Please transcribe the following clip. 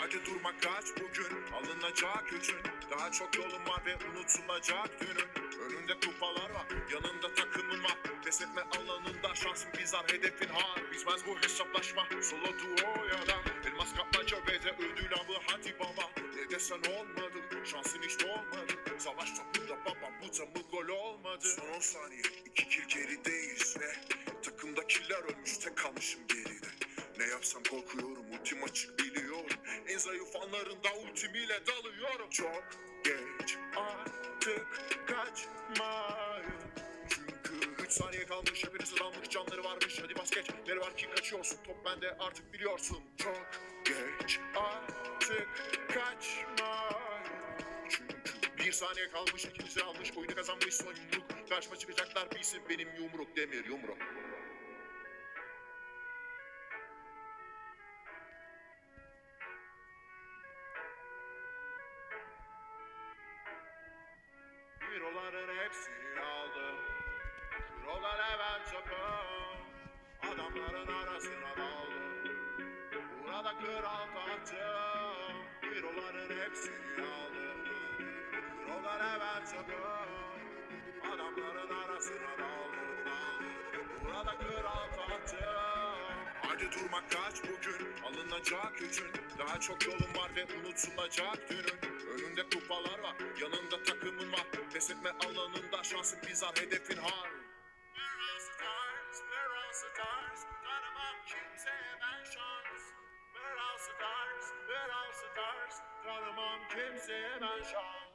Hadi durma kaç bugün. Alınacak gücün Daha çok yolun var ve unutulacak dünün Önünde kupalar var yanında takımın var. Pes alanında şansın bizar hedefin har. Bizmez bu hesaplaşma solo duo ya da. Elmas kapmaca ve de ödül avı hadi baba. Ne desen olmadı şansın hiç olmadı Savaş topunda baba bu da mı gol olmadı. Son 10 saniye iki kill gerideyiz ve Takımdakiler ölmüş tek kalmışım geride. Ne yapsam korkuyorum ultim açık biliyorum. En zayıf anlarında ultimiyle dalıyorum. Çok geç artık kaçmayın. Çünkü 3 saniye kalmış hepinizin almış canları varmış. Hadi bas geç ne var ki kaçıyorsun? Top bende artık biliyorsun. Çok geç artık kaçmayın bir saniye kalmış ikinizi almış oyunu kazanmış son yumruk Karşıma çıkacaklar bilsin benim yumruk demir yumruk. Euroların hepsini aldım. Euro Levent takım Adamların arasına daldım. Burada kral tahtım Adamların arasına daldım Burada kral tahtım Hadi durma kaç bugün alınacak gücün Daha çok yolun var ve unutulacak dünün Önünde kupalar var yanında takımın var. Pes etme alanında şansın bizar hedefin har Brawl Stars, Brawl Stars Tanımam kimseye ben şans. Brawl Stars, Brawl Stars Tanımam kimseye ben şans